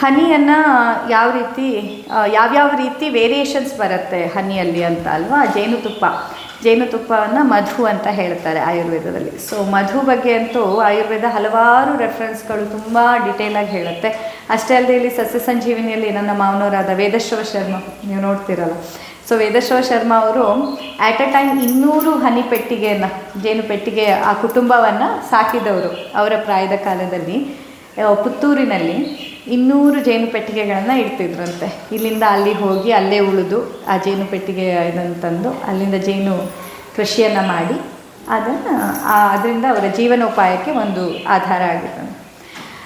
ಹನಿಯನ್ನು ಯಾವ ರೀತಿ ಯಾವ್ಯಾವ ರೀತಿ ವೇರಿಯೇಷನ್ಸ್ ಬರುತ್ತೆ ಹನಿಯಲ್ಲಿ ಅಂತ ಅಲ್ವಾ? ಜೇನುತುಪ್ಪ. ಜೇನುತುಪ್ಪವನ್ನು ಮಧು ಅಂತ ಹೇಳ್ತಾರೆ ಆಯುರ್ವೇದದಲ್ಲಿ. ಸೊ ಮಧು ಬಗ್ಗೆ ಅಂತೂ ಆಯುರ್ವೇದ ಹಲವಾರು ರೆಫರೆನ್ಸ್ಗಳು ತುಂಬ ಡಿಟೇಲಾಗಿ ಹೇಳುತ್ತೆ. ಅಷ್ಟೇ ಅಲ್ಲದೆ ಇಲ್ಲಿ ಸಸ್ಯ ಸಂಜೀವಿನಿಯಲ್ಲಿ ನನ್ನ ಮಾವನವರಾದ ವೇದಶ್ರವ ಶರ್ಮ, ನೀವು ನೋಡ್ತಿರಲ್ಲ. ಸೊ ವೇದಶ್ರವ ಶರ್ಮ ಅವರು ಆ್ಯಟ್ ಅ ಟೈಮ್ ಇನ್ನೂರು ಹನಿ ಪೆಟ್ಟಿಗೆಯನ್ನು, ಜೇನು ಪೆಟ್ಟಿಗೆ ಆ ಕುಟುಂಬವನ್ನು ಸಾಕಿದವರು ಅವರ ಪ್ರಾಯದ ಕಾಲದಲ್ಲಿ ಪುತ್ತೂರಿನಲ್ಲಿ. ಇನ್ನೂರು ಜೇನು ಪೆಟ್ಟಿಗೆಗಳನ್ನು ಇಡ್ತಿದ್ರಂತೆ. ಇಲ್ಲಿಂದ ಅಲ್ಲಿ ಹೋಗಿ ಅಲ್ಲೇ ಉಳಿದು ಆ ಜೇನು ಪೆಟ್ಟಿಗೆ ಇದನ್ನು ತಂದು ಅಲ್ಲಿಂದ ಜೇನು ಕೃಷಿಯನ್ನು ಮಾಡಿ ಅದನ್ನು ಅದರಿಂದ ಅವರ ಜೀವನೋಪಾಯಕ್ಕೆ ಒಂದು ಆಧಾರ ಆಗಿದೆ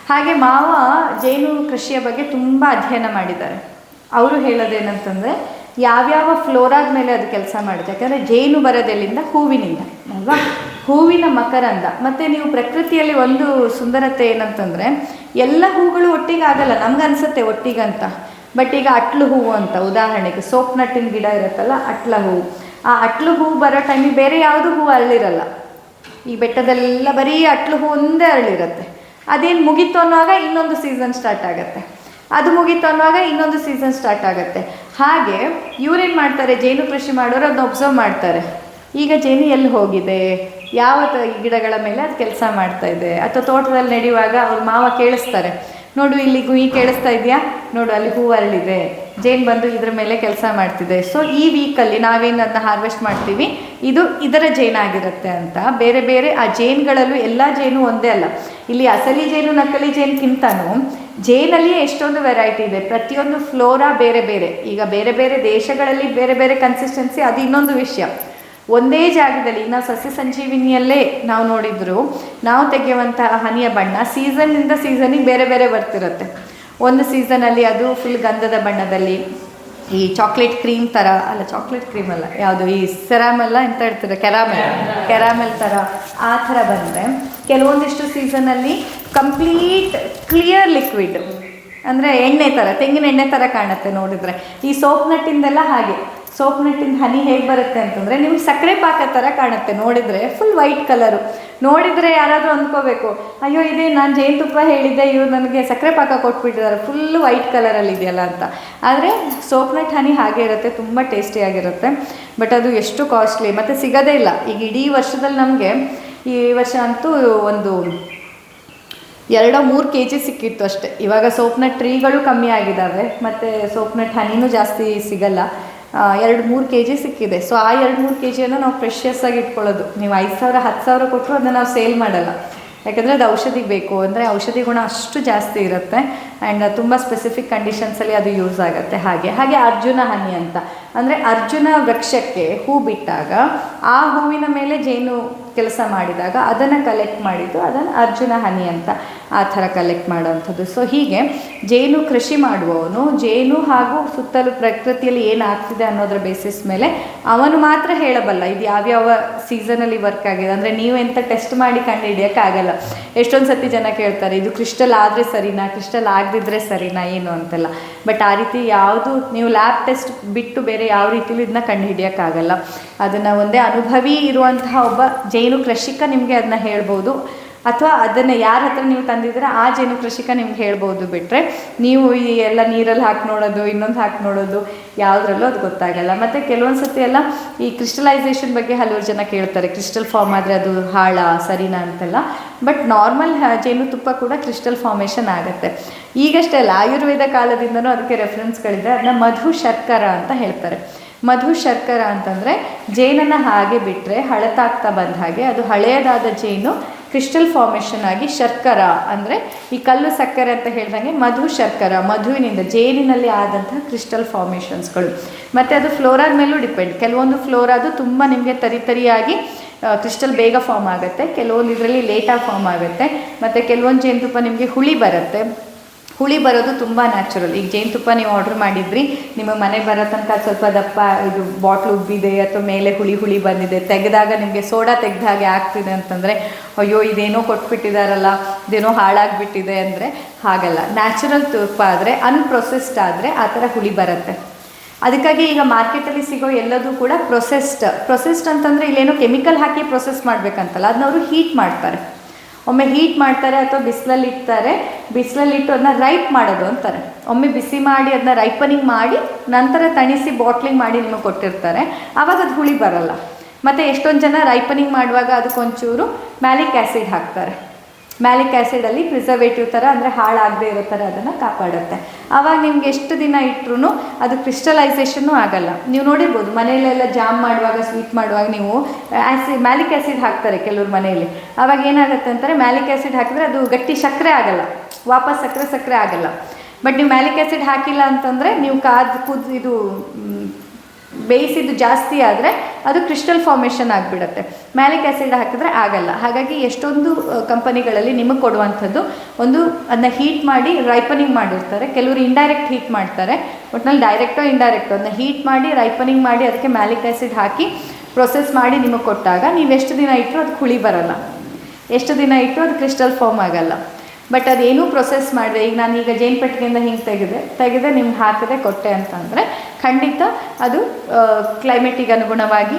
ಹಾಗೆ ಮಾವ ಜೇನು ಕೃಷಿಯ ಬಗ್ಗೆ ತುಂಬ ಅಧ್ಯಯನ ಮಾಡಿದ್ದಾರೆ. ಅವರು ಹೇಳೋದೇನಂತಂದರೆ, ಯಾವ್ಯಾವ ಫ್ಲೋರಾದ ಮೇಲೆ ಅದು ಕೆಲಸ ಮಾಡುತ್ತೆ? ಯಾಕಂದರೆ ಜೇನು ಬರೋದೆಲ್ಲಿಂದ? ಹೂವಿನಿಂದ, ಅಲ್ವಾ? ಹೂವಿನ ಮಕರಂದ. ಮತ್ತು ನೀವು ಪ್ರಕೃತಿಯಲ್ಲಿ ಒಂದು ಸುಂದರತೆ ಏನಂತಂದರೆ, ಎಲ್ಲ ಹೂಗಳು ಒಟ್ಟಿಗೆ ಆಗಲ್ಲ, ನಮ್ಗೆ ಅನ್ಸುತ್ತೆ ಒಟ್ಟಿಗಂತ. ಬಟ್ ಈಗ ಅಟ್ಲು ಹೂವು ಅಂತ, ಉದಾಹರಣೆಗೆ ಸೋಪ್ ನಟ್ಟಿನ ಗಿಡ ಇರುತ್ತಲ್ಲ, ಅಟ್ಲ ಹೂವು ಆ ಅಟ್ಲು ಹೂವು ಬರೋ ಟೈಮಿಗೆ ಬೇರೆ ಯಾವುದು ಹೂವು ಅರಳಿರಲ್ಲ. ಈ ಬೆಟ್ಟದಲ್ಲೆಲ್ಲ ಬರೀ ಅಟ್ಲು ಹೂ ಒಂದೇ ಅರಳಿರುತ್ತೆ. ಅದೇನು ಮುಗೀತು ಅನ್ನುವಾಗ ಇನ್ನೊಂದು ಸೀಸನ್ ಸ್ಟಾರ್ಟ್ ಆಗುತ್ತೆ. ಅದು ಮುಗೀತು ಅನ್ನುವಾಗ ಇನ್ನೊಂದು ಸೀಸನ್ ಸ್ಟಾರ್ಟ್ ಆಗುತ್ತೆ. ಹಾಗೆ ಇವ್ರೇನು ಮಾಡ್ತಾರೆ, ಜೇನು ಕೃಷಿ ಮಾಡೋರು ಅದನ್ನ ಒಬ್ಸರ್ವ್ ಮಾಡ್ತಾರೆ. ಈಗ ಜೇನು ಎಲ್ಲಿ ಹೋಗಿದೆ? ಯಾವ ಗಿಡಗಳ ಮೇಲೆ ಅದು ಕೆಲಸ ಮಾಡ್ತಾ ಇದೆ? ಅಥವಾ ತೋಟದಲ್ಲಿ ನಡೆಯುವಾಗ ಅವ್ರ ಮಾವ ಕೇಳಿಸ್ತಾರೆ, ನೋಡು, ಇಲ್ಲಿ ಗುಯಿ ಕೇಳಿಸ್ತಾ ಇದೆಯಾ? ನೋಡು, ಅಲ್ಲಿ ಹೂ ಅರಳಿದೆ. ಜೇನು ಬಂದು ಇದ್ರ ಮೇಲೆ ಕೆಲಸ ಮಾಡ್ತಿದೆ. ಸೊ ಈ ವೀಕಲ್ಲಿ ನಾವೇನು ಅದನ್ನ ಹಾರ್ವೆಸ್ಟ್ ಮಾಡ್ತೀವಿ? ಇದು ಇದರ ಜೇನಾಗಿರುತ್ತೆ ಅಂತ. ಬೇರೆ ಬೇರೆ ಆ ಜೇನುಗಳಲ್ಲೂ ಎಲ್ಲ ಜೇನು ಒಂದೇ ಅಲ್ಲ. ಇಲ್ಲಿ ಅಸಲಿ ಜೇನು, ನಕಲಿ ಜೇನುಕ್ಕಿಂತನೂ ಜೇನಲ್ಲಿಯೇ ಎಷ್ಟೊಂದು ವೆರೈಟಿ ಇದೆ. ಪ್ರತಿಯೊಂದು ಫ್ಲೋರಾ ಬೇರೆ ಬೇರೆ. ಈಗ ಬೇರೆ ಬೇರೆ ದೇಶಗಳಲ್ಲಿ ಬೇರೆ ಬೇರೆ ಕನ್ಸಿಸ್ಟೆನ್ಸಿ ಅದು ಇನ್ನೊಂದು ವಿಷಯ. ಒಂದೇ ಜಾಗದಲ್ಲಿ ಈಗ ನಾವು ಸಸ್ಯ ಸಂಜೀವಿನಿಯಲ್ಲೇ ನಾವು ನೋಡಿದ್ರು ನಾವು ತೆಗೆಯುವಂತಹ ಹನಿಯ ಬಣ್ಣ ಸೀಸನ್ನಿಂದ ಸೀಸನಿಗೆ ಬೇರೆ ಬೇರೆ ಬರ್ತಿರುತ್ತೆ. ಒಂದು ಸೀಸನಲ್ಲಿ ಅದು ಫುಲ್ ಗಂಧದ ಬಣ್ಣದಲ್ಲಿ ಈ ಚಾಕ್ಲೇಟ್ ಕ್ರೀಮ್ ಥರ ಅಲ್ಲ ಚಾಕ್ಲೇಟ್ ಕ್ರೀಮ್ ಅಲ್ಲ ಯಾವುದು ಈ ಸೆರಾಮೆಲ್ಲ ಎಂತ ಹೇಳ್ತಾರೆ ಕೆರಾಮೆಲ್ ಕೆರಾಮೆಲ್ ಥರ ಆ ಥರ ಬಂದರೆ ಕೆಲವೊಂದಿಷ್ಟು ಸೀಸನಲ್ಲಿ ಕಂಪ್ಲೀಟ್ ಕ್ಲಿಯರ್ ಲಿಕ್ವಿಡ್ ಅಂದರೆ ಎಣ್ಣೆ ಥರ ತೆಂಗಿನ ಎಣ್ಣೆ ಥರ ಕಾಣುತ್ತೆ ನೋಡಿದರೆ. ಈ ಸೋಪ್ ನಟ್ಟಿಂದೆಲ್ಲ ಹಾಗೆ. ಸೋಪ್ ನೆಟ್ಟಿನ ಹನಿ ಹೇಗೆ ಬರುತ್ತೆ ಅಂತಂದರೆ ನಿಮ್ಗೆ ಸಕ್ಕರೆ ಪಾಕ ಥರ ಕಾಣುತ್ತೆ, ನೋಡಿದರೆ. ಫುಲ್ ವೈಟ್ ಕಲರು ನೋಡಿದರೆ ಯಾರಾದರೂ ಅಂದ್ಕೋಬೇಕು ಅಯ್ಯೋ, ಇದೇ ನಾನು ಜೇನುತುಪ್ಪ ಹೇಳಿದ್ದೆ, ಇವ್ರು ನನಗೆ ಸಕ್ಕರೆ ಪಾಕ ಕೊಟ್ಬಿಟ್ಟಿದ್ದಾರೆ ಫುಲ್ ವೈಟ್ ಕಲರಲ್ಲಿ ಇದೆಯಲ್ಲ ಅಂತ. ಆದರೆ ಸೋಪ್ ನಟ್ ಹನಿ ಹಾಗೆ ಇರುತ್ತೆ, ತುಂಬ ಟೇಸ್ಟಿಯಾಗಿರುತ್ತೆ ಬಟ್ ಅದು ಎಷ್ಟು ಕಾಸ್ಟ್ಲಿ ಮತ್ತು ಸಿಗೋದೇ ಇಲ್ಲ. ಈಗ ಇಡೀ ವರ್ಷದಲ್ಲಿ ನಮಗೆ ಈ ವರ್ಷ ಅಂತೂ ಒಂದು ಎರಡೋ ಮೂರು ಕೆ ಜಿ ಸಿಕ್ಕಿತ್ತು ಅಷ್ಟೇ. ಇವಾಗ ಸೋಪ್ನಟ್ ಟ್ರೀಗಳು ಕಮ್ಮಿ ಆಗಿದ್ದಾವೆ ಮತ್ತು ಸೋಪ್ನಟ್ ಹನಿನೂ ಜಾಸ್ತಿ ಸಿಗಲ್ಲ. ಎರಡು ಮೂರು ಕೆ ಜಿ ಸಿಕ್ಕಿದೆ. ಸೊ ಆ ಎರಡು ಮೂರು ಕೆ ಜಿಯನ್ನು ನಾವು ಫ್ರೆಶಸ್ ಆಗಿ ಇಟ್ಕೊಳ್ಳೋದು. ನೀವು ಐದು ಸಾವಿರ, ಹತ್ತು ಸಾವಿರ ಕೊಟ್ಟರು ಅದನ್ನು ನಾವು ಸೇಲ್ ಮಾಡಲ್ಲ. ಯಾಕಂದರೆ ಅದು ಔಷಧಿಗೆ ಬೇಕು. ಅಂದರೆ ಔಷಧಿ ಗುಣ ಅಷ್ಟು ಜಾಸ್ತಿ ಇರುತ್ತೆ. ಆ್ಯಂಡ್ ತುಂಬ ಸ್ಪೆಸಿಫಿಕ್ ಕಂಡೀಷನ್ಸಲ್ಲಿ ಅದು ಯೂಸ್ ಆಗುತ್ತೆ. ಹಾಗೆ. ಹಾಗೆ ಅರ್ಜುನ ಹನಿ ಅಂತ. ಅಂದರೆ ಅರ್ಜುನ ವೃಕ್ಷಕ್ಕೆ ಹೂ ಬಿಟ್ಟಾಗ ಆ ಹೂವಿನ ಮೇಲೆ ಜೇನು ಕೆಲಸ ಮಾಡಿದಾಗ ಅದನ್ನು ಕಲೆಕ್ಟ್ ಮಾಡಿದ್ದು ಅದನ್ನು ಅರ್ಜುನ ಹನಿ ಅಂತ ಆ ಥರ ಕಲೆಕ್ಟ್ ಮಾಡೋವಂಥದ್ದು. ಸೊ ಹೀಗೆ ಜೇನು ಕೃಷಿ ಮಾಡುವವನು, ಜೇನು ಹಾಗೂ ಸುತ್ತಲೂ ಪ್ರಕೃತಿಯಲ್ಲಿ ಏನಾಗ್ತಿದೆ ಅನ್ನೋದ್ರ ಬೇಸಿಸ್ ಮೇಲೆ ಅವನು ಮಾತ್ರ ಹೇಳಬಲ್ಲ, ಇದು ಯಾವ್ಯಾವ ಸೀಸನಲ್ಲಿ ವರ್ಕ್ ಆಗಿದೆ, ಅಂದರೆ ನೀವು ಎಂಥ ಟೆಸ್ಟ್ ಮಾಡಿ ಕಂಡು ಹಿಡಿಯೋಕ್ಕಾಗಲ್ಲ ಎಷ್ಟೊಂದು ಸತಿ ಜನ ಕೇಳ್ತಾರೆ, ಇದು ಕ್ರಿಸ್ಟಲ್ ಆದರೆ ಸರಿನಾ ಕ್ರಿಸ್ಟಲ್ ಆಗದಿದ್ರೆ ಸರಿನಾ, ಏನು ಅಂತೆಲ್ಲ. ಬಟ್ ಆ ರೀತಿ ಯಾವುದು, ನೀವು ಲ್ಯಾಬ್ ಟೆಸ್ಟ್ ಬಿಟ್ಟು ಬೇರೆ ಯಾವ ರೀತಿಲೂ ಇದನ್ನ ಕಂಡುಹಿಡಿಯೋಕ್ಕಾಗಲ್ಲ. ಅದನ್ನು ಒಂದೇ ಅನುಭವಿ ಇರುವಂತಹ ಒಬ್ಬ ಜೇನು ಕೃಷಿಕ ನಿಮಗೆ ಅದನ್ನ ಹೇಳ್ಬೋದು. ಅಥವಾ ಅದನ್ನು ಯಾರ ಹತ್ರ ನೀವು ತಂದಿದ್ದೀರ, ಆ ಜೇನು ಕೃಷಿಕ ನಿಮ್ಗೆ ಹೇಳ್ಬೋದು ಬಿಟ್ಟರೆ ನೀವು ಈ ಎಲ್ಲ ನೀರಲ್ಲಿ ಹಾಕಿ ನೋಡೋದು, ಇನ್ನೊಂದು ಹಾಕಿ ನೋಡೋದು, ಯಾವುದ್ರಲ್ಲೂ ಅದು ಗೊತ್ತಾಗಲ್ಲ. ಮತ್ತು ಕೆಲವೊಂದು ಸತಿ ಎಲ್ಲ ಈ ಕ್ರಿಸ್ಟಲೈಸೇಷನ್ ಬಗ್ಗೆ ಹಲವಾರು ಜನ ಕೇಳ್ತಾರೆ ಕ್ರಿಸ್ಟಲ್ ಫಾರ್ಮ್ ಆದರೆ ಅದು ಹಾಳ, ಸರಿನಾ ಅಂತೆಲ್ಲ. ಬಟ್ ನಾರ್ಮಲ್ ಜೇನುತುಪ್ಪ ಕೂಡ ಕ್ರಿಸ್ಟಲ್ ಫಾರ್ಮೇಷನ್ ಆಗುತ್ತೆ. ಈಗಷ್ಟೇ ಅಲ್ಲ, ಆಯುರ್ವೇದ ಕಾಲದಿಂದನೂ ಅದಕ್ಕೆ ರೆಫರೆನ್ಸ್ಗಳಿದೆ ಅದನ್ನ ಮಧು ಶರ್ಕರ ಅಂತ ಹೇಳ್ತಾರೆ. ಮಧು ಶರ್ಕರ ಅಂತಂದರೆ ಜೇನನ್ನು ಹಾಗೆ ಬಿಟ್ಟರೆ ಹಳತಾಗ್ತಾ ಬಂದ ಹಾಗೆ ಅದು ಹಳೆಯದಾದ ಜೇನು ಕ್ರಿಸ್ಟಲ್ ಫಾರ್ಮೇಷನ್ ಆಗಿ ಶರ್ಕರ ಅಂದರೆ ಈ ಕಲ್ಲು ಸಕ್ಕರೆ ಅಂತ ಹೇಳ್ದಂಗೆ ಮಧು ಶರ್ಕರ, ಮಧುವಿನಿಂದ ಜೇನಿನಲ್ಲಿ ಆದಂತಹ ಕ್ರಿಸ್ಟಲ್ ಫಾರ್ಮೇಷನ್ಸ್ಗಳು ಮತ್ತು ಅದು ಫ್ಲೋರಾದ ಮೇಲೂ ಡಿಪೆಂಡ್. ಕೆಲವೊಂದು ಫ್ಲೋರಾದು ತುಂಬ ನಿಮಗೆ ತರಿತರಿಯಾಗಿ ಕ್ರಿಸ್ಟಲ್ ಬೇಗ ಫಾರ್ಮ್ ಆಗುತ್ತೆ. ಕೆಲವೊಂದು ಇದರಲ್ಲಿ ಲೇಟಾಗಿ ಫಾರ್ಮ್ ಆಗುತ್ತೆ. ಮತ್ತು ಕೆಲವೊಂದು ಜೇನುತುಪ್ಪ ನಿಮಗೆ ಹುಳಿ ಬರುತ್ತೆ. ಹುಳಿ ಬರೋದು ತುಂಬ ನ್ಯಾಚುರಲ್ ಈಗ ಜೇನುತುಪ್ಪ ನೀವು ಆರ್ಡ್ರ್ ಮಾಡಿದ್ರಿ, ನಿಮ್ಮ ಮನೆಗೆ ಬರೋ ತನಕ ಸ್ವಲ್ಪ ದಪ್ಪ ಇದು ಬಾಟ್ಲ್ ಉಬ್ಬಿದೆ ಅಥವಾ ಮೇಲೆ ಹುಳಿ ಹುಳಿ ಬಂದಿದೆ, ತೆಗೆದಾಗ ನಿಮಗೆ ಸೋಡಾ ತೆಗೆದ ಹಾಗೆ ಆಗ್ತಿದೆ ಅಂತಂದರೆ, ಅಯ್ಯೋ ಇದೇನೋ ಕೊಟ್ಬಿಟ್ಟಿದಾರಲ್ಲ, ಇದೇನೋ ಹಾಳಾಗಿಬಿಟ್ಟಿದೆ ಅಂದರೆ ಹಾಗಲ್ಲ. ನ್ಯಾಚುರಲ್ ತುಪ್ಪ ಆದರೆ ಅನ್ಪ್ರೊಸೆಸ್ಡ್ ಆದರೆ ಆ ಥರ ಹುಳಿ ಬರುತ್ತೆ. ಅದಕ್ಕಾಗಿ ಈಗ ಮಾರ್ಕೆಟಲ್ಲಿ ಸಿಗೋ ಎಲ್ಲದೂ ಕೂಡ ಪ್ರೊಸೆಸ್ಡ್ ಪ್ರೊಸೆಸ್ಡ್ ಅಂತಂದರೆ ಇಲ್ಲೇನೋ ಕೆಮಿಕಲ್ ಹಾಕಿ ಪ್ರೊಸೆಸ್ ಮಾಡಬೇಕಂತಲ್ಲ ಅದನ್ನ ಅವರು ಹೀಟ್ ಮಾಡ್ತಾರೆ. ಒಮ್ಮೆ ಹೀಟ್ ಮಾಡ್ತಾರೆ ಅಥವಾ ಬಿಸಿಲಲ್ಲಿ ಇಡ್ತಾರೆ ಬಿಸಿಲಲ್ಲಿ ಇಟ್ಟು ಅದನ್ನ ರೈಪ್ ಮಾಡೋದು ಅಂತಾರೆ. ಒಮ್ಮೆ ಬಿಸಿ ಮಾಡಿ ಅದನ್ನ ರೈಪನಿಂಗ್ ಮಾಡಿ ನಂತರ ತಣಿಸಿ ಬಾಟ್ಲಿಂಗ್ ಮಾಡಿ ನಿಮಗೆ ಕೊಟ್ಟಿರ್ತಾರೆ. ಆವಾಗ ಅದು ಹುಳಿ ಬರಲ್ಲ. ಮತ್ತು ಎಷ್ಟೊಂದು ಜನ ರೈಪನಿಂಗ್ ಮಾಡುವಾಗ ಅದಕ್ಕೊಂಚೂರು ಮ್ಯಾಲಿಕ್ ಆ್ಯಸಿಡ್ ಹಾಕ್ತಾರೆ. ಮ್ಯಾಲಿಕ್ ಆ್ಯಸಿಡಲ್ಲಿ ಪ್ರಿಸರ್ವೇಟಿವ್ ಥರ ಅಂದರೆ ಹಾಳಾಗದೇ ಇರೋ ಥರ ಅದನ್ನು ಕಾಪಾಡುತ್ತೆ. ಆವಾಗ ನಿಮ್ಗೆ ಎಷ್ಟು ದಿನ ಇಟ್ಟರು ಅದು ಕ್ರಿಸ್ಟಲೈಸೇಷನ್ನು ಆಗಲ್ಲ. ನೀವು ನೋಡಿರ್ಬೋದು, ಮನೆಯಲ್ಲೆಲ್ಲ ಜಾಮ್ ಮಾಡುವಾಗ, ಸ್ವೀಟ್ ಮಾಡುವಾಗ ನೀವು ಆ್ಯಸಿಡ್ ಮ್ಯಾಲಿಕ್ ಆ್ಯಸಿಡ್ ಹಾಕ್ತಾರೆ ಕೆಲವ್ರ ಮನೆಯಲ್ಲಿ. ಆವಾಗ ಏನಾಗುತ್ತೆ ಅಂತಾರೆ, ಮ್ಯಾಲಿಕ್ ಆ್ಯಸಿಡ್ ಹಾಕಿದ್ರೆ ಅದು ಗಟ್ಟಿ ಸಕ್ಕರೆ ಆಗಲ್ಲ. ವಾಪಸ್ ಸಕ್ಕರೆ ಸಕ್ಕರೆ ಆಗಲ್ಲ. ಬಟ್ ನೀವು ಮ್ಯಾಲಿಕ್ ಆ್ಯಸಿಡ್ ಹಾಕಿಲ್ಲ ಅಂತಂದರೆ ನೀವು ಕಾದು, ಕುದ್ ಇದು ಬೇಯಿಸಿದ್ದು ಜಾಸ್ತಿ ಆದರೆ ಅದು ಕ್ರಿಸ್ಟಲ್ ಫಾರ್ಮೇಷನ್ ಆಗಿಬಿಡುತ್ತೆ. ಮ್ಯಾಲಿಕ್ ಆ್ಯಸಿಡ್ ಹಾಕಿದ್ರೆ ಆಗಲ್ಲ. ಹಾಗಾಗಿ ಎಷ್ಟೊಂದು ಕಂಪನಿಗಳಲ್ಲಿ ನಿಮಗೆ ಕೊಡುವಂಥದ್ದು ಒಂದು ಅದನ್ನ ಹೀಟ್ ಮಾಡಿ ರೈಪನಿಂಗ್ ಮಾಡಿರ್ತಾರೆ. ಕೆಲವರು ಇಂಡೈರೆಕ್ಟ್ ಹೀಟ್ ಮಾಡ್ತಾರೆ. ಒಟ್ನಲ್ಲಿ ಡೈರೆಕ್ಟೋ ಇಂಡೈರೆಕ್ಟೋ ಅದನ್ನ ಹೀಟ್ ಮಾಡಿ ರೈಪನಿಂಗ್ ಮಾಡಿ ಅದಕ್ಕೆ ಮ್ಯಾಲಿಕ್ ಆ್ಯಸಿಡ್ ಹಾಕಿ ಪ್ರೊಸೆಸ್ ಮಾಡಿ ನಿಮಗೆ ಕೊಟ್ಟಾಗ ನೀವು ಎಷ್ಟು ದಿನ ಇಟ್ಟರು ಅದು ಹುಳಿ ಬರಲ್ಲ. ಎಷ್ಟು ದಿನ ಇಟ್ಟರು ಅದು ಕ್ರಿಸ್ಟಲ್ ಫಾರ್ಮ್ ಆಗಲ್ಲ. ಬಟ್ ಅದೇನೂ ಪ್ರೊಸೆಸ್ ಮಾಡಿದೆ. ಈಗ ನಾನು ಈಗ ಜೇನು ಪೆಟ್ಟಿಗೆಯಿಂದ ಹಿಂಗೆ ತೆಗೆದೆ ತೆಗೆದೆ ನಿಮ್ಗೆ ಹಾಕಿದೆ ಕೊಟ್ಟೆ ಅಂತಂದರೆ ಖಂಡಿತ ಅದು ಕ್ಲೈಮೇಟಿಗೆ ಅನುಗುಣವಾಗಿ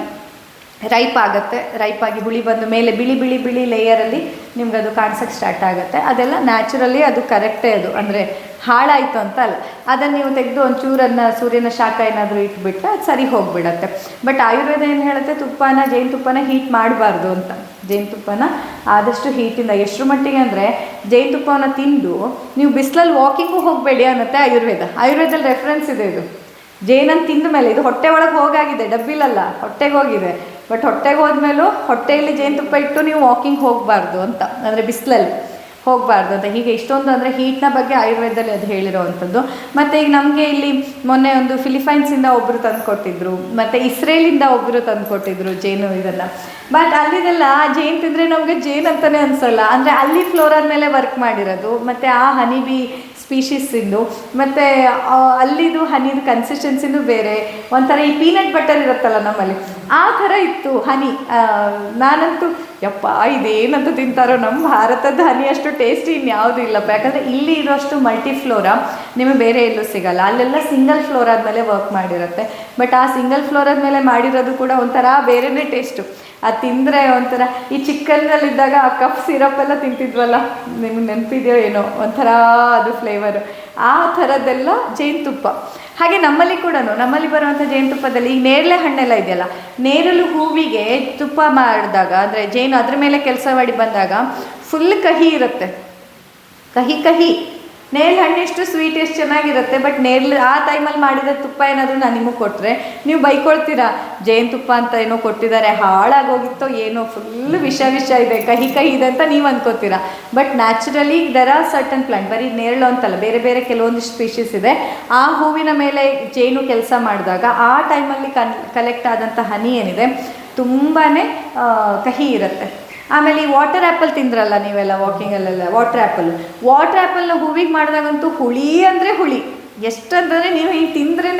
ರೈಪ್ ಆಗುತ್ತೆ ರೈಪಾಗಿ ಹುಳಿ ಬಂದ ಮೇಲೆ ಬಿಳಿ ಬಿಳಿ ಬಿಳಿ ಲೇಯರಲ್ಲಿ ನಿಮ್ಗೆ ಅದು ಕಾಣಿಸೋಕ್ಕೆ ಸ್ಟಾರ್ಟ್ ಆಗುತ್ತೆ. ಅದೆಲ್ಲ ನ್ಯಾಚುರಲಿ ಅದು ಕರೆಕ್ಟೇ ಅದು. ಅಂದರೆ ಹಾಳಾಯಿತು ಅಂತ ಅಲ್ಲ. ಅದನ್ನು ನೀವು ತೆಗೆದು ಒಂಚೂರನ್ನ ಸೂರ್ಯನ ಶಾಖ ಏನಾದರೂ ಇಟ್ಬಿಟ್ರೆ ಅದು ಸರಿ ಹೋಗಿಬಿಡತ್ತೆ. ಬಟ್ ಆಯುರ್ವೇದ ಏನು ಹೇಳುತ್ತೆ? ತುಪ್ಪನ ಜೇನುತುಪ್ಪನ ಹೀಟ್ ಮಾಡಬಾರ್ದು ಅಂತ. ಜೇನುತುಪ್ಪನ ಆದಷ್ಟು ಹೀಟಿಂದ ಎಷ್ಟರ ಮಟ್ಟಿಗೆ ಅಂದರೆ ಜೇನುತುಪ್ಪವನ್ನು ತಿಂದು ನೀವು ಬಿಸಿಲಲ್ಲಿ ವಾಕಿಂಗು ಹೋಗಬೇಡಿ ಅನ್ನತ್ತೆ ಆಯುರ್ವೇದ. ಆಯುರ್ವೇದಲ್ಲಿ ರೆಫರೆನ್ಸ್ ಇದೆ ಇದು. ಜೇನನ್ನು ತಿಂದ ಮೇಲೆ, ಇದು ಹೊಟ್ಟೆ ಒಳಗೆ ಹೋಗಾಗಿದೆ, ಡಬ್ಬಿಲಲ್ಲ, ಹೊಟ್ಟೆಗೆ ಹೋಗಿದೆ. ಬಟ್ ಹೊಟ್ಟೆಗೆ ಹೋದ್ಮೇಲೂ ಹೊಟ್ಟೆಯಲ್ಲಿ ಜೇನುತುಪ್ಪ ಇಟ್ಟು ನೀವು ವಾಕಿಂಗ್ ಹೋಗಬಾರ್ದು ಅಂತ, ಅಂದರೆ ಬಿಸಿಲಲ್ಲಿ ಹೋಗಬಾರ್ದು ಅಂತ. ಹೀಗೆ ಇಷ್ಟೊಂದು ಅಂದರೆ ಹೀಟ್ನ ಬಗ್ಗೆ ಆಯುರ್ವೇದದಲ್ಲಿ ಅದು ಹೇಳಿರೋವಂಥದ್ದು. ಮತ್ತು ಈಗ ನಮಗೆ ಇಲ್ಲಿ ಮೊನ್ನೆ ಒಂದು ಫಿಲಿಪೈನ್ಸಿಂದ ಒಬ್ಬರು ತಂದುಕೊಟ್ಟಿದ್ರು, ಮತ್ತು ಇಸ್ರೇಲಿಂದ ಒಬ್ಬರು ತಂದುಕೊಟ್ಟಿದ್ರು ಜೇನು ಇದೆಲ್ಲ ಬಟ್ ಅಲ್ಲಿದೆಲ್ಲ ಜೇನು ತಿಂದರೆ ನಮಗೆ ಜೇನು ಅಂತಲೇ ಅನಿಸಲ್ಲ. ಅಂದರೆ ಅಲ್ಲಿ ಫ್ಲೋರಾದ ಮೇಲೆ ವರ್ಕ್ ಮಾಡಿರೋದು, ಮತ್ತು ಆ ಹನಿ ಬಿ ಸ್ಪೀಷೀಸಿಂದು ಮತ್ತು ಅಲ್ಲಿದು ಹನಿದು ಕನ್ಸಿಸ್ಟೆನ್ಸಿನೂ ಬೇರೆ. ಒಂಥರ ಈ ಪೀನಟ್ ಬಟರ್ ಇರುತ್ತಲ್ಲ ನಮ್ಮಲ್ಲಿ, ಆ ಥರ ಇತ್ತು ಹನಿ. ನಾನಂತೂ, ಯಪ್ಪ, ಇದೇನಂತ ತಿಂತಾರೋ ನಮ್ಮ ಭಾರತದ ಹನಿ ಅಷ್ಟು ಟೇಸ್ಟಿ ಇನ್ಯಾವುದೂ ಇಲ್ಲ. ಯಾಕಂದರೆ ಇಲ್ಲಿ ಇರೋಷ್ಟು ಮಲ್ಟಿ ಫ್ಲೋರಾ ನಿಮಗೆ ಬೇರೆ ಎಲ್ಲೂ ಸಿಗಲ್ಲ. ಅಲ್ಲೆಲ್ಲ ಸಿಂಗಲ್ ಫ್ಲೋರ್ ಆದಮೇಲೆ ವರ್ಕ್ ಮಾಡಿರುತ್ತೆ. ಬಟ್ ಆ ಸಿಂಗಲ್ ಫ್ಲೋರ್ ಆದಮೇಲೆ ಮಾಡಿರೋದು ಕೂಡ ಒಂಥರ ಬೇರೆಯೇ ಟೇಸ್ಟು ಅದು ತಿಂದರೆ ಒಂಥರ, ಈ ಚಿಕ್ಕನ್ನಲ್ಲಿದ್ದಾಗ ಆ ಕಪ್ ಸಿರಪ್ ಎಲ್ಲ ತಿಂತಿದ್ವಲ್ಲ, ನಿಮ್ಗೆ ನೆನಪಿದೆಯೋ ಏನೋ, ಒಂಥರ ಅದು ಫ್ಲೇವರು ಆ ಥರದ್ದೆಲ್ಲ ಜೇನುತುಪ್ಪ. ಹಾಗೆ ನಮ್ಮಲ್ಲಿ ಕೂಡ ನಮ್ಮಲ್ಲಿ ಬರುವಂಥ ಜೇನುತುಪ್ಪದಲ್ಲಿ ಈ ನೇರಳೆ ಹಣ್ಣೆಲ್ಲ ಇದೆಯಲ್ಲ, ನೇರಳು ಹೂವಿಗೆ ತುಪ್ಪ ಮಾಡಿದಾಗ, ಅಂದರೆ ಜೇನು ಅದ್ರ ಮೇಲೆ ಕೆಲಸ ಮಾಡಿ ಬಂದಾಗ ಫುಲ್ ಕಹಿ ಇರುತ್ತೆ. ಕಹಿ ಕಹಿ. ನೇರಳೆ ಹಣ್ಣು ಎಷ್ಟು ಸ್ವೀಟ್ ಎಷ್ಟು ಚೆನ್ನಾಗಿರುತ್ತೆ ಬಟ್ ನೇರಳೆ ಆ ಟೈಮಲ್ಲಿ ಮಾಡಿದ ತುಪ್ಪ ಏನಾದರೂ ನಾನು ನಿಮಗೆ ಕೊಟ್ಟರೆ ನೀವು ಬೈಕೊಳ್ತೀರಾ? ಜೇನುತುಪ್ಪ ಅಂತ ಏನೋ ಕೊಟ್ಟಿದ್ದಾರೆ, ಹಾಳಾಗೋಗಿತ್ತೋ ಏನೋ ಫುಲ್ ವಿಷ ವಿಷ ಇದೆ ಕಹಿ ಕಹಿ ಇದೆ ಅಂತ ನೀವು ಅನ್ಕೋತೀರಾ? But naturally there are certain plant ಬರೀ ನೇರಳು ಅಂತಲ್ಲ, ಬೇರೆ ಬೇರೆ ಕೆಲವೊಂದಿಷ್ಟು ಸ್ಪೀಷೀಸ್ ಇದೆ. ಆ ಹೂವಿನ ಮೇಲೆ ಜೇನು ಕೆಲಸ ಮಾಡಿದಾಗ, ಆ ಟೈಮಲ್ಲಿ ಕನ್ ಕಲೆಕ್ಟ್ ಆದಂಥ ಹನಿ ಏನಿದೆ ತುಂಬಾ ಕಹಿ ಇರುತ್ತೆ. ಆಮೇಲೆ ಈ ವಾಟರ್ ಆ್ಯಪಲ್ ತಿಂದ್ರಲ್ಲ ನೀವೆಲ್ಲ ವಾಕಿಂಗಲ್ಲೆಲ್ಲ ವಾಟರ್ ಆ್ಯಪಲ್ ವಾಟರ್ ಆ್ಯಪಲ್ನ ಹೂವಿಗೆ ಮಾಡಿದಾಗಂತೂ ಹುಳಿ ಅಂದರೆ ಹುಳಿ. ಎಷ್ಟಂತಂದರೆ ನೀವು ಹಿಂಗೆ ತಿಂದ್ರೇ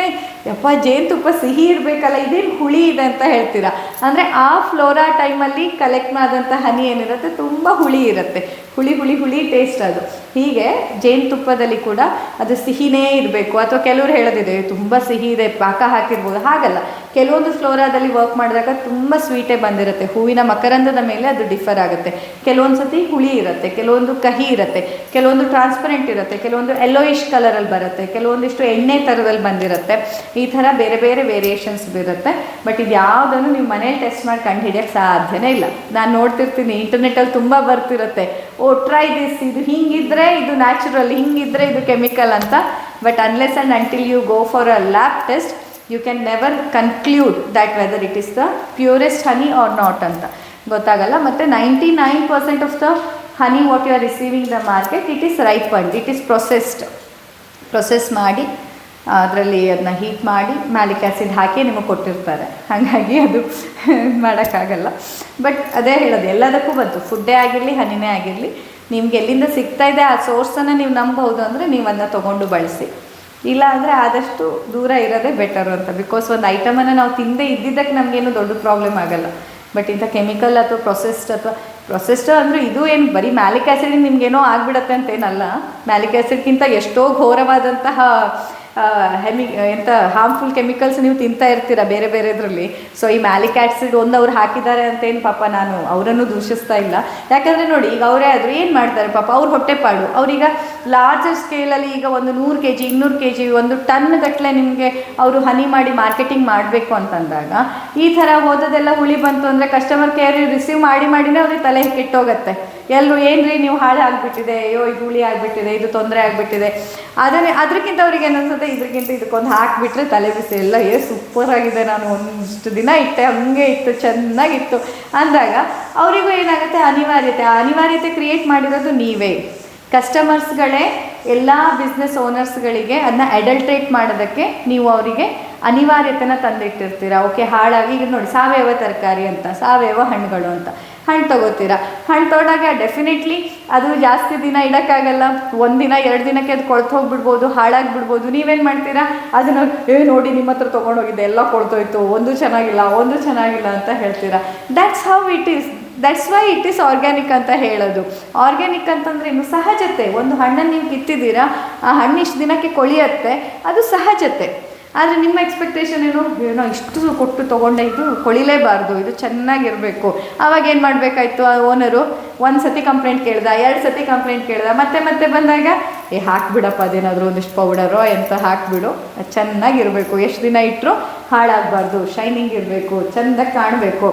ಯಪ್ಪ, ಜೇನುತುಪ್ಪ ಸಿಹಿ ಇರಬೇಕಲ್ಲ, ಇದೇನು ಹುಳಿ ಇದೆ ಅಂತ ಹೇಳ್ತೀರಾ? ಅಂದರೆ ಆ ಫ್ಲೋರಾ ಟೈಮಲ್ಲಿ ಕಲೆಕ್ಟ್ ಮಾಡಿದಂಥ ಹನಿ ಏನಿರುತ್ತೆ, ತುಂಬ ಹುಳಿ ಇರುತ್ತೆ. ಹುಳಿ ಹುಳಿ ಹುಳಿ ಟೇಸ್ಟ್ ಅದು. ಹೀಗೆ ಜೇನುತುಪ್ಪದಲ್ಲಿ ಕೂಡ ಅದು ಸಿಹಿನೇ ಇರಬೇಕು. ಅಥವಾ ಕೆಲವರು ಹೇಳೋದಿದೆ ತುಂಬ ಸಿಹಿ ಇದೆ, ಪಾಕ ಹಾಕಿರ್ಬೋದು. ಹಾಗಲ್ಲ. ಕೆಲವೊಂದು ಫ್ಲೋರಾದಲ್ಲಿ ವರ್ಕ್ ಮಾಡಿದಾಗ ತುಂಬ ಸ್ವೀಟೇ ಬಂದಿರುತ್ತೆ. ಹೂವಿನ ಮಕರಂದದ ಮೇಲೆ ಅದು ಡಿಫರ್ ಆಗುತ್ತೆ. ಕೆಲವೊಂದು ಸತಿ ಹುಳಿ ಇರುತ್ತೆ, ಕೆಲವೊಂದು ಕಹಿ ಇರುತ್ತೆ, ಕೆಲವೊಂದು ಟ್ರಾನ್ಸ್ಪರೆಂಟ್ ಇರುತ್ತೆ, ಕೆಲವೊಂದು ಯೆಲ್ಲೋಯಿಶ್ ಕಲರಲ್ಲಿ ಬರುತ್ತೆ, ಕೆಲವೊಂದಿಷ್ಟು ಎಣ್ಣೆ ಥರದಲ್ಲಿ ಬಂದಿರುತ್ತೆ. ಈ ಥರ ಬೇರೆ ಬೇರೆ ವೇರಿಯೇಷನ್ಸ್ ಇರುತ್ತೆ. ಬಟ್ ಇದು ಯಾವುದನ್ನು ನೀವು ಮನೇಲಿ ಟೆಸ್ಟ್ ಮಾಡಿ ಕಂಡು ಹಿಡಿಯೋಕ್ಕೆ ಸಾಧ್ಯನೇ ಇಲ್ಲ. ನಾನು ನೋಡ್ತಿರ್ತೀನಿ ಇಂಟರ್ನೆಟಲ್ಲಿ ತುಂಬ ಬರ್ತಿರುತ್ತೆ. ಓ ಟ್ರೈ ದಿಸ್ ಇದು ಹಿಂಗಿದ್ರೆ, ಇದು ನ್ಯಾಚುರಲ್ ಹಿಂಗಿದ್ರೆ ಇದು ಕೆಮಿಕಲ್ ಅಂತ. But unless and until you go for a lab test you can never conclude that whether it is the purest honey or not ಅಂತ. ಗೊತ್ತಾಗಲ್ಲ? ಮತ್ತು ninety nine percent of the honey what you are receiving the market it is ripened it is processed process ಮಾಡಿ. ಅದರಲ್ಲಿ ಅದನ್ನ heat ಮಾಡಿ malic acid ಹಾಕಿ ನಿಮಗೆ ಕೊಟ್ಟಿರ್ತಾರೆ. ಹಾಗಾಗಿ ಅದು ಮಾಡೋಕ್ಕಾಗಲ್ಲ. ಬಟ್ ಅದೇ ಹೇಳೋದು, ಎಲ್ಲದಕ್ಕೂ ಬಂತು. ಫುಡ್ಡೇ ಆಗಿರಲಿ ಹನಿನೇ ಆಗಿರಲಿ, ನಿಮ್ಗೆ ಎಲ್ಲಿಂದ ಸಿಗ್ತಾ ಇದೆ ಆ ಸೋರ್ಸನ್ನು ನೀವು ನಂಬಬಹುದು ಅಂದರೆ ನೀವು ಅದನ್ನ ತೊಗೊಂಡು ಬಳಸಿ. ಇಲ್ಲ ಅಂದರೆ ಆದಷ್ಟು ದೂರ ಇರೋದೇ ಬೆಟರು ಅಂತ. ಬಿಕಾಸ್ ಒಂದು ಐಟಮನ್ನು ನಾವು ತಿಂದೇ ಇದ್ದಿದ್ದಕ್ಕೆ ನಮಗೇನು ದೊಡ್ಡ ಪ್ರಾಬ್ಲಮ್ ಆಗಲ್ಲ. ಬಟ್ ಇಂಥ ಕೆಮಿಕಲ್ ಅಥವಾ ಪ್ರೊಸೆಸ್ಡ್ ಅಥವಾ ಪ್ರೊಸೆಸ್ಡ್ ಅಂದರೆ ಇದು ಏನು, ಬರೀ ಮ್ಯಾಲಿಕ್ ಆ್ಯಸಿಡ್ ನಿಮ್ಗೇನೋ ಆಗಿಬಿಡತ್ತೆ ಅಂತೇನಲ್ಲ. ಮ್ಯಾಲಿಕ್ ಆ್ಯಸಿಡ್ಗಿಂತ ಎಷ್ಟೋ ಘೋರವಾದಂತಹ ಹೆಮಿ ಎಂತ ಹಾರ್ಮ್ಫುಲ್ ಕೆಮಿಕಲ್ಸ್ ನೀವು ತಿಂತಾ ಇರ್ತೀರಾ ಬೇರೆ ಬೇರೆದ್ರಲ್ಲಿ. ಸೊ ಈ ಮ್ಯಾಲಿಕ್ ಆ್ಯಸಿಡ್ ಒಂದು ಅವ್ರು ಹಾಕಿದ್ದಾರೆ ಅಂತೇನು ಪಾಪ ನಾನು ಅವರನ್ನು ದೂಷಿಸ್ತಾ ಇಲ್ಲ. ಯಾಕಂದರೆ ನೋಡಿ, ಈಗ ಅವರೇ ಆದರೂ ಏನು ಮಾಡ್ತಾರೆ ಪಾಪ, ಅವ್ರ ಹೊಟ್ಟೆಪಾಡು ಅವರೀಗ ಲಾರ್ಜರ್ ಸ್ಕೇಲಲ್ಲಿ ಈಗ ಒಂದು ನೂರು ಕೆ ಜಿ ಇನ್ನೂರು ಕೆ ಜಿ ಒಂದು ಟನ್ ಗಟ್ಟಲೆ ನಿಮಗೆ ಅವರು ಹನಿ ಮಾಡಿ ಮಾರ್ಕೆಟಿಂಗ್ ಮಾಡಬೇಕು ಅಂತಂದಾಗ, ಈ ಥರ ಹೋದದೆಲ್ಲ ಹುಳಿ ಬಂತು ಅಂದರೆ ಕಸ್ಟಮರ್ ಕೇರ್ ರಿಸೀವ್ ಮಾಡಿ ಮಾಡಿನೇ ಅವ್ರಿಗೆ ತಲೆ ಕೆಟ್ಟೋಗುತ್ತೆ. ಎಲ್ಲರೂ, ಏನ್ರಿ ನೀವು ಹಾಳು ಆಗಿಬಿಟ್ಟಿದೆ? ಅಯ್ಯೋ, ಇದು ಹುಳಿ ಆಗಿಬಿಟ್ಟಿದೆ, ಇದು ತೊಂದರೆ ಆಗಿಬಿಟ್ಟಿದೆ. ಅದನ್ನೇ ಅದಕ್ಕಿಂತ ಅವ್ರಿಗೆ ಏನನ್ಸುತ್ತೆ ಇದಕ್ಕಿಂತ ಇದಕ್ಕೊಂದು ಹಾಕಿಬಿಟ್ರೆ ತಲೆ ಬಿಸಿ ಎಲ್ಲ, ಏ ಸೂಪರ್ ಆಗಿದೆ ನಾನು, ಒಂದಿಷ್ಟು ದಿನ ಇಟ್ಟೆ, ಹಂಗೆ ಇತ್ತು, ಚೆನ್ನಾಗಿತ್ತು. ಅಂದಾಗ ಅವರಿಗೂ ಏನಾಗುತ್ತೆ? ಅನಿವಾರ್ಯತೆ. ಆ ಅನಿವಾರ್ಯತೆ ಕ್ರಿಯೇಟ್ ಮಾಡಿರೋದು ನೀವೇ. ಕಸ್ಟಮರ್ಸ್ಗಳೇ ಎಲ್ಲ ಬಿಸ್ನೆಸ್ ಓನರ್ಸ್ಗಳಿಗೆ ಅದನ್ನ ಅಡಲ್ಟ್ರೇಟ್ ಮಾಡೋದಕ್ಕೆ ನೀವು ಅವರಿಗೆ ಅನಿವಾರ್ಯತೆನ ತಂದಿಟ್ಟಿರ್ತೀರ. ಓಕೆ, ಹಾಳಾಗಿ, ಈಗ ನೋಡಿ, ಸಾವಯವ ತರಕಾರಿ ಅಂತ, ಸಾವಯವ ಹಣ್ಣುಗಳು ಅಂತ. ಹಣ್ಣು ತಗೋತೀರಾ? ಹಣ್ಣು ತೊಗೊಂಡಾಗ ಡೆಫಿನೆಟ್ಲಿ ಅದು ಜಾಸ್ತಿ ದಿನ ಇಡೋಕ್ಕಾಗಲ್ಲ. ಒಂದಿನ ಎರಡು ದಿನಕ್ಕೆ ಅದು ಕೊಳ್ತು ಹೋಗ್ಬಿಡ್ಬೋದು ಹಾಳಾಗಿ ಬಿಡ್ಬೋದು ನೀವೇನು ಮಾಡ್ತೀರಾ? ಅದನ್ನು, ಏ, ನೋಡಿ ನಿಮ್ಮ ಹತ್ರ ತೊಗೊಂಡೋಗಿದ್ದೆ, ಎಲ್ಲ ಕೊಳ್ತೋಯ್ತು, ಒಂದು ಚೆನ್ನಾಗಿಲ್ಲ ಒಂದು ಚೆನ್ನಾಗಿಲ್ಲ ಅಂತ ಹೇಳ್ತೀರಾ? That's how it is that's why it is organic ಅಂತ ಹೇಳೋದು. ಆರ್ಗ್ಯಾನಿಕ್ ಅಂತಂದ್ರೆ ಇನ್ನು ಸಹಜತೆ. ಒಂದು ಹಣ್ಣನ್ನು ನೀವು ಕಿತ್ತಿದ್ದೀರಾ, ಆ ಹಣ್ಣು ಇಷ್ಟು ದಿನಕ್ಕೆ ಕೊಳಿಯತ್ತೆ, ಅದು ಸಹಜತೆ. ಆದರೆ ನಿಮ್ಮ ಎಕ್ಸ್ಪೆಕ್ಟೇಷನ್ ಏನು? ಏನೋ ಇಷ್ಟು ಕೊಟ್ಟು ತೊಗೊಂಡೆ, ಇದು ಕೊಳಿಲೇಬಾರ್ದು, ಇದು ಚೆನ್ನಾಗಿರಬೇಕು. ಆವಾಗ ಏನು ಮಾಡಬೇಕಾಯ್ತು ಆ ಓನರು ಒಂದು ಸತಿ ಕಂಪ್ಲೇಂಟ್ ಕೇಳ್ದ, ಎರಡು ಸತಿ ಕಂಪ್ಲೇಂಟ್ ಕೇಳ್ದ, ಮತ್ತೆ ಮತ್ತೆ ಬಂದಾಗ, ಏ, ಹಾಕ್ಬಿಡಪ್ಪ ಅದೇನಾದರೂ ಒಂದಿಷ್ಟು ಪೌಡರೋ ಎಂತ ಹಾಕ್ಬಿಡು. ಚೆನ್ನಾಗಿರಬೇಕು. ಎಷ್ಟು ದಿನ ಇಟ್ಟರು ಹಾಳಾಗಬಾರ್ದು ಶೈನಿಂಗ್ ಇರಬೇಕು, ಚೆಂದ ಕಾಣಬೇಕು.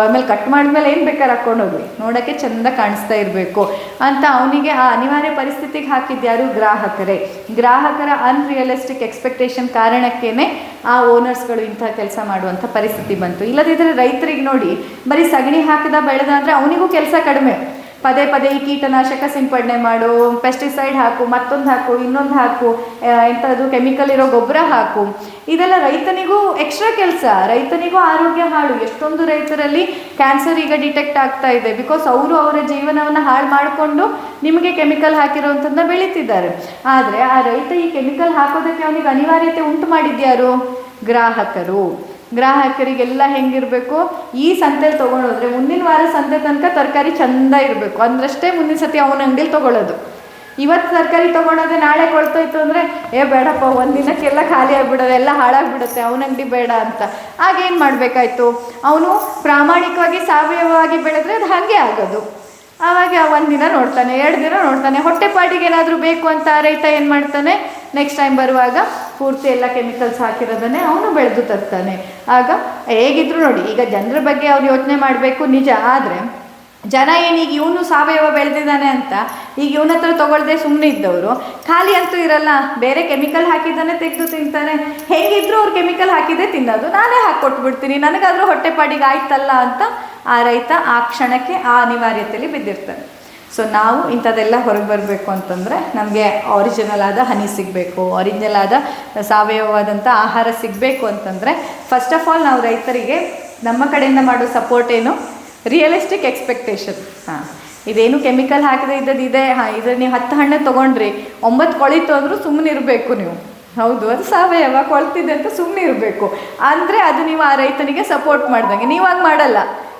ಆಮೇಲೆ ಕಟ್ ಮಾಡಿದ್ಮೇಲೆ ಏನು ಬೇಕಾದ್ರೆ ಹಾಕ್ಕೊಂಡೋಗ್ಲಿ ನೋಡೋಕ್ಕೆ ಚೆಂದ ಕಾಣಿಸ್ತಾ ಇರಬೇಕು. ಅಂತ ಅವನಿಗೆ ಆ ಅನಿವಾರ್ಯ ಪರಿಸ್ಥಿತಿಗೆ ಹಾಕಿದ್ಯಾರು ಗ್ರಾಹಕರೇ. ಗ್ರಾಹಕರ ಅನ್ರಿಯಲಿಸ್ಟಿಕ್ ಎಕ್ಸ್ಪೆಕ್ಟೇಷನ್ ಕಾರಣಕ್ಕೇ ಆ ಓನರ್ಸ್ಗಳು ಇಂಥ ಕೆಲಸ ಮಾಡುವಂಥ ಪರಿಸ್ಥಿತಿ ಬಂತು. ಇಲ್ಲದಿದ್ದರೆ ರೈತರಿಗೆ ನೋಡಿ, ಬರೀ ಸಗಣಿ ಹಾಕಿದ ಬೆಳೆದ ಅಂದರೆ ಅವನಿಗೂ ಕೆಲಸ ಕಡಿಮೆ. ಪದೇ ಪದೇ ಈ ಕೀಟನಾಶಕ ಸಿಂಪಡಣೆ ಮಾಡು ಪೆಸ್ಟಿಸೈಡ್ ಹಾಕು, ಮತ್ತೊಂದು ಹಾಕು, ಇನ್ನೊಂದು ಹಾಕು ಎಂಥದ್ದು ಕೆಮಿಕಲ್ ಇರೋ ಗೊಬ್ಬರ ಹಾಕು. ಇದೆಲ್ಲ ರೈತನಿಗೂ ಎಕ್ಸ್ಟ್ರಾ ಕೆಲಸ, ರೈತನಿಗೂ ಆರೋಗ್ಯ ಹಾಳು. ಎಷ್ಟೊಂದು ರೈತರಲ್ಲಿ ಕ್ಯಾನ್ಸರ್ ಈಗ ಡಿಟೆಕ್ಟ್ ಆಗ್ತಾ ಇದೆ. ಬಿಕಾಸ್ ಅವರು ಅವರ ಜೀವನವನ್ನು ಹಾಳು ಮಾಡಿಕೊಂಡು ನಿಮಗೆ ಕೆಮಿಕಲ್ ಹಾಕಿರೋವಂಥದ್ದನ್ನ ಬೆಳೀತಿದ್ದಾರೆ. ಆದರೆ ಆ ರೈತ ಈ ಕೆಮಿಕಲ್ ಹಾಕೋದಕ್ಕೆ ಅವನಿಗೆ ಅನಿವಾರ್ಯತೆ ಉಂಟು ಮಾಡಿದ್ಯಾರು? ಗ್ರಾಹಕರು. ಗ್ರಾಹಕರಿಗೆಲ್ಲ ಹೆಂಗಿರಬೇಕು? ಈ ಸಂತೆಲಿ ತೊಗೊಂಡೋದ್ರೆ ಮುಂದಿನ ವಾರ ಸಂತೆ ತನಕ ತರಕಾರಿ ಚಂದ ಇರಬೇಕು. ಅಂದ್ರಷ್ಟೇ ಮುಂದಿನ ಸತಿ ಅವನ ಅಂಗಡಿಲಿ ತೊಗೊಳ್ಳೋದು ಇವತ್ತು ತರಕಾರಿ ತೊಗೊಳೋದೆ ನಾಳೆ ಕೊಳ್ತೋಯ್ತು ಅಂದರೆ, ಏ, ಬೇಡಪ್ಪ, ಒಂದು ದಿನಕ್ಕೆಲ್ಲ ಖಾಲಿ ಆಗಿಬಿಡೋದು, ಎಲ್ಲ ಹಾಳಾಗ್ಬಿಡುತ್ತೆ, ಅವನ ಅಂಗಡಿ ಬೇಡ ಅಂತ. ಆಗೇನು ಮಾಡಬೇಕಾಯ್ತು? ಅವನು ಪ್ರಾಮಾಣಿಕವಾಗಿ ಸಾವಯವವಾಗಿ ಬೆಳೆದ್ರೆ ಅದು ಹಾಗೆ ಆಗೋದು. ಆವಾಗ ಒಂದಿನ ನೋಡ್ತಾನೆ, ಎರಡು ದಿನ ನೋಡ್ತಾನೆ ಹೊಟ್ಟೆಪಾಡಿಗೆ ಏನಾದರೂ ಬೇಕು ಅಂತ ರೈತ ಏನು ಮಾಡ್ತಾನೆ? ನೆಕ್ಸ್ಟ್ ಟೈಮ್ ಬರುವಾಗ ಪೂರ್ತಿ ಎಲ್ಲ ಕೆಮಿಕಲ್ಸ್ ಹಾಕಿರೋದನ್ನೇ ಅವನು ಬೆಳೆದು ತರ್ತಾನೆ. ಆಗ ಹೇಗಿದ್ರು ನೋಡಿ, ಈಗ ಜನರ ಬಗ್ಗೆ ಅವ್ರು ಯೋಚನೆ ಮಾಡಬೇಕು, ನಿಜ. ಆದರೆ ಜನ ಏನೀಗ ಇವನು ಸಾವಯವ ಬೆಳೆದಿದ್ದಾನೆ ಅಂತ ಈಗ ಇವನ ಹತ್ರ ತೊಗೊಳ್ದೆ ಸುಮ್ಮನೆ ಇದ್ದವರು, ಖಾಲಿ ಅಂತೂ ಇರಲ್ಲ. ಬೇರೆ ಕೆಮಿಕಲ್ ಹಾಕಿದ್ದಾನೆ ತೆಗೆದು ತಿಂತಾನೆ. ಹೇಗಿದ್ರು ಅವ್ರು ಕೆಮಿಕಲ್ ಹಾಕಿದ್ದೇ ತಿನ್ನೋದು. ನಾನೇ ಹಾಕ್ಕೊಟ್ಬಿಡ್ತೀನಿ. ನನಗಾದರೂ ಹೊಟ್ಟೆಪಾಡಿಗೆ ಆಯ್ತಲ್ಲ ಅಂತ ಆ ರೈತ ಆ ಕ್ಷಣಕ್ಕೆ ಆ ಅನಿವಾರ್ಯತೆಯಲ್ಲಿ ಬಿದ್ದಿರ್ತಾನೆ. ಸೊ ನಾವು ಇಂಥದ್ದೆಲ್ಲ ಹೊರಗೆ ಬರಬೇಕು ಅಂತಂದರೆ ನಮಗೆ ಆರಿಜಿನಲ್ ಆದ ಹನಿ ಸಿಗಬೇಕು. ಒರಿಜಿನಲ್ ಆದ ಸಾವಯವವಾದಂಥ ಆಹಾರ ಸಿಗಬೇಕು ಅಂತಂದರೆ ಫಸ್ಟ್ ಆಫ್ ಆಲ್ ನಾವು ರೈತರಿಗೆ ನಮ್ಮ ಕಡೆಯಿಂದ ಮಾಡೋ ಸಪೋರ್ಟ್ ಏನು? ರಿಯಲಿಸ್ಟಿಕ್ ಎಕ್ಸ್ಪೆಕ್ಟೇಷನ್ ಹಾಂ. ಇದೇನು ಕೆಮಿಕಲ್ ಹಾಕಿದೆ, ಇದ್ದದ್ದು ಇದೆ. ಹಾಂ, ಇದ್ರ ನೀವು ಹತ್ತು ಹಣ್ಣು ತೊಗೊಂಡ್ರಿ. ಒಂಬತ್ತು ಕೊಳಿತು ಅಂದರೂ ಸುಮ್ಮನೆ ಇರಬೇಕು ನೀವು. ಹೌದು, ಅದು ಸಾವಯವ ಕೊಳ್ತಿದೆ ಅಂತ ಸುಮ್ಮನೆ ಇರಬೇಕು. ಅಂದರೆ ಅದು ನೀವು ಆ ರೈತನಿಗೆ ಸಪೋರ್ಟ್ ಮಾಡ್ದಂಗೆ. ನೀವು ಹಂಗೆ ಮಾಡಲ್ಲ.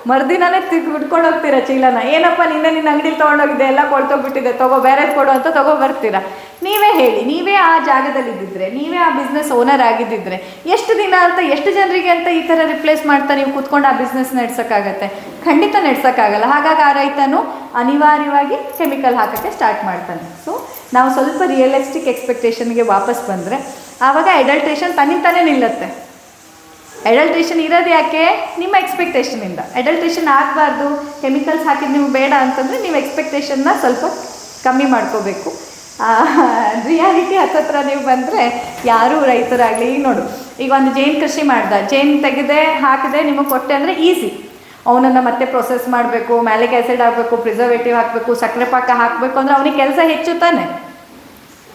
ಮರುದಿನನೇ ಬಿಟ್ಕೊಂಡು ಹೋಗ್ತೀರಾ ಚೀಲನ? ಏನಪ್ಪ ನಿನ್ನೆ ನಿನ್ನ ಅಂಗಡಿಲಿ ತೊಗೊಂಡೋಗಿದ್ದೆ, ಎಲ್ಲ ಕೊಳ್ತೋಗ್ಬಿಟ್ಟಿದೆ, ತಗೋ ಬೇರೆ ಕೊಡು ಅಂತ ತಗೋ ಬರ್ತೀರಾ? ನೀವೇ ಹೇಳಿ, ನೀವೇ ಆ ಜಾಗದಲ್ಲಿ ಇದ್ದಿದ್ರೆ ನೀವೇ ಆ ಬಿಸ್ನೆಸ್ ಓನರ್ ಆಗಿದ್ದಿದ್ರೆ, ಎಷ್ಟು ದಿನ ಅಂತ, ಎಷ್ಟು ಜನರಿಗೆ ಅಂತ ಈ ಥರ ರಿಪ್ಲೇಸ್ ಮಾಡ್ತಾ ನೀವು ಕೂತ್ಕೊಂಡು ಆ ಬಿಸ್ನೆಸ್ ನಡೆಸೋಕ್ಕಾಗತ್ತೆ? ಖಂಡಿತ ನಡೆಸೋಕ್ಕಾಗಲ್ಲ. ಹಾಗಾಗಿ ಆ ರೈತನು ಅನಿವಾರ್ಯವಾಗಿ ಕೆಮಿಕಲ್ ಹಾಕೋಕ್ಕೆ ಸ್ಟಾರ್ಟ್ ಮಾಡ್ತಾನೆ. ಸೊ ನಾವು ಸ್ವಲ್ಪ ರಿಯಲಿಸ್ಟಿಕ್ ಎಕ್ಸ್ಪೆಕ್ಟೇಷನ್ಗೆ ವಾಪಸ್ ಬಂದರೆ, ಆವಾಗ ಅಡಲ್ಟ್ರೇಷನ್ ತನ್ನಿಂತಾನೇ ನಿಲ್ಲುತ್ತೆ. ಅಡಲ್ಟ್ರೇಷನ್ ಇರೋದು ಯಾಕೆ? ನಿಮ್ಮ ಎಕ್ಸ್ಪೆಕ್ಟೇಷನಿಂದ ಅಡಲ್ಟ್ರೇಷನ್ ಆಗಬಾರ್ದು ಕೆಮಿಕಲ್ಸ್ ಹಾಕಿದ್ರೆ ನಿಮ್ಗೆ ಬೇಡ ಅಂತಂದರೆ ನೀವು ಎಕ್ಸ್ಪೆಕ್ಟೇಷನ್ನ ಸ್ವಲ್ಪ ಕಮ್ಮಿ ಮಾಡ್ಕೋಬೇಕು. ರಿಯಾಲಿಟಿ ಹತ್ತತ್ರ ನೀವು ಬಂದರೆ ಯಾರೂ ರೈತರಾಗಲಿ ಈಗ ನೋಡು, ಈಗ ಒಂದು ಜೇನು ಕೃಷಿ ಮಾಡ್ದ, ಜೇನು ತೆಗೆದೆ ಹಾಕಿದೆ ನಿಮಗೆ ಕೊಟ್ಟೆ ಅಂದರೆ ಈಸಿ ಅವನನ್ನು ಮತ್ತೆ ಪ್ರೊಸೆಸ್ ಮಾಡಬೇಕು ಮ್ಯಾಲಿಕ್ ಆ್ಯಸಿಡ್ ಹಾಕಬೇಕು ಪ್ರಿಸರ್ವೇಟಿವ್ ಹಾಕಬೇಕು ಸಕ್ಕರೆ ಪಾಕ ಹಾಕಬೇಕು ಅಂದರೆ ಅವನಿಗೆ ಕೆಲಸ ಹೆಚ್ಚು ತಾನೆ.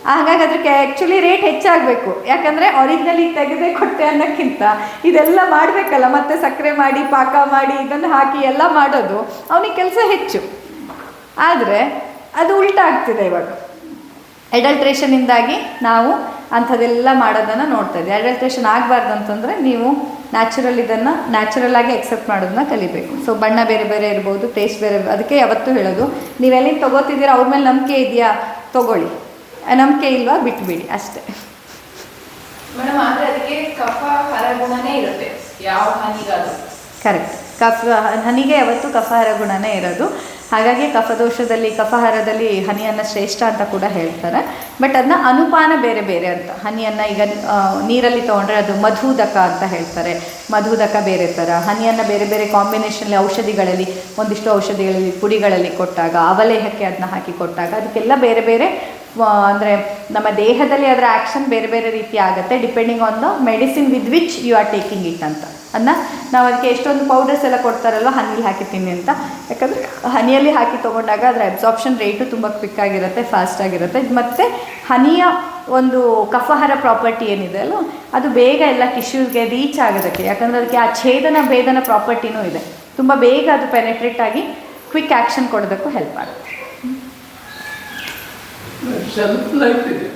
ಹಾಗಾಗಿ ಅದಕ್ಕೆ ಆ್ಯಕ್ಚುಲಿ ರೇಟ್ ಹೆಚ್ಚಾಗಬೇಕು. ಯಾಕಂದರೆ ಒರಿಜಿನಲಿ ತೆಗೆದೇ ಕೊಟ್ಟೆ ಅನ್ನೋಕ್ಕಿಂತ ಇದೆಲ್ಲ ಮಾಡಬೇಕಲ್ಲ, ಮತ್ತೆ ಸಕ್ಕರೆ ಮಾಡಿ, ಪಾಕ ಮಾಡಿ, ಇದನ್ನು ಹಾಕಿ ಎಲ್ಲ ಮಾಡೋದು ಅವನಿಗೆ ಕೆಲಸ ಹೆಚ್ಚು. ಆದರೆ ಅದು ಉಲ್ಟಾ ಆಗ್ತಿದೆ ಇವಾಗ. ಎಡಲ್ಟ್ರೇಷನಿಂದಾಗಿ ನಾವು ಅಂಥದ್ದೆಲ್ಲ ಮಾಡೋದನ್ನು ನೋಡ್ತಾ ಇದ್ದೀವಿ ಅಡಲ್ಟ್ರೇಷನ್ ಆಗಬಾರ್ದು ಅಂತಂದರೆ ನೀವು ನ್ಯಾಚುರಲ್ ಇದನ್ನು ನ್ಯಾಚುರಲ್ ಆಗಿ ಎಕ್ಸೆಪ್ಟ್ ಮಾಡೋದನ್ನ ಕಲಿಬೇಕು. ಸೊ ಬಣ್ಣ ಬೇರೆ ಬೇರೆ ಇರ್ಬೋದು ಟೇಸ್ಟ್ ಬೇರೆ, ಅದಕ್ಕೆ ಯಾವತ್ತೂ ಹೇಳೋದು, ನೀವೆಲ್ಲಿಂದ ತೊಗೋತಿದ್ದೀರಾ, ಅವ್ರ ಮೇಲೆ ನಂಬಿಕೆ ಇದೆಯಾ, ತೊಗೊಳ್ಳಿ. ನಂಬಿಕೆ ಇಲ್ವಾ ಬಿಟ್ಬಿಡಿ ಅಷ್ಟೇ. ಮೇಡಮ್ ಆದರೆ ಅದಕ್ಕೆ ಕಫ ಹರಗುಣನೇ ಇರುತ್ತೆ ಯಾವ ಹನಿಗಾದ್ರು. ಕರೆಕ್ಟ್ ಕಫ ಹನಿಗೆ ಯಾವತ್ತು ಕಫಹರ ಗುಣನೇ ಇರೋದು. ಹಾಗಾಗಿ ಕಫದೋಷದಲ್ಲಿ ಕಫಹಾರದಲ್ಲಿ ಹನಿಯನ್ನು ಶ್ರೇಷ್ಠ ಅಂತ ಕೂಡ ಹೇಳ್ತಾರೆ. ಬಟ್ ಅದನ್ನ ಅನುಪಾನ ಬೇರೆ ಬೇರೆ ಅಂತ. ಹನಿಯನ್ನು ಈಗ ನೀರಲ್ಲಿ ತೊಗೊಂಡ್ರೆ ಅದು ಮಧುದಕ ಅಂತ ಹೇಳ್ತಾರೆ. ಮಧುದಕ ಬೇರೆ ಥರ ಹನಿಯನ್ನು ಬೇರೆ ಬೇರೆ ಕಾಂಬಿನೇಷನಲ್ಲಿ ಔಷಧಿಗಳಲ್ಲಿ ಒಂದಿಷ್ಟು ಔಷಧಿಗಳಲ್ಲಿ ಪುಡಿಗಳಲ್ಲಿ ಕೊಟ್ಟಾಗ ಅವಲೇಹಕ್ಕೆ ಅದನ್ನ ಹಾಕಿ ಕೊಟ್ಟಾಗ ಅದಕ್ಕೆಲ್ಲ ಬೇರೆ ಬೇರೆ ಅಂದರೆ ನಮ್ಮ ದೇಹದಲ್ಲಿ ಅದರ ಆ್ಯಕ್ಷನ್ ಬೇರೆ ಬೇರೆ ರೀತಿ ಆಗುತ್ತೆ depending on the medicine with which you are taking it ಅಂತ. ಅದನ್ನ ನಾವು ಅದಕ್ಕೆ ಎಷ್ಟೊಂದು ಪೌಡರ್ಸ್ ಎಲ್ಲ ಕೊಡ್ತಾರಲ್ವ ಹನಿಲಿ ಹಾಕಿ ತಿನ್ನಿ ಅಂತ. ಯಾಕಂದರೆ ಹನಿಯಲ್ಲಿ ಹಾಕಿ ತೊಗೊಂಡಾಗ ಅದರ ಅಬ್ಸಾರ್ಪ್ಷನ್ ರೇಟು ತುಂಬ ಕ್ವಿಕ್ ಆಗಿರುತ್ತೆ ಫಾಸ್ಟ್ ಆಗಿರುತ್ತೆ. ಮತ್ತು ಹನಿಯ ಒಂದು ಕಫಹರ ಪ್ರಾಪರ್ಟಿ ಏನಿದೆ ಅಲ್ಲ ಅದು ಬೇಗ ಎಲ್ಲ ಟಿಶ್ಯೂಸ್ಗೆ ರೀಚ್ ಆಗೋದಕ್ಕೆ. ಯಾಕಂದರೆ ಅದಕ್ಕೆ ಆ ಛೇದನ ಭೇದನ ಪ್ರಾಪರ್ಟಿನೂ ಇದೆ. ತುಂಬ ಬೇಗ ಅದು ಪೆನೆಟ್ರೇಟ್ ಆಗಿ ಕ್ವಿಕ್ ಆ್ಯಕ್ಷನ್ ಕೊಡೋದಕ್ಕೂ ಹೆಲ್ಪ್ ಆಗುತ್ತೆ. self-life it.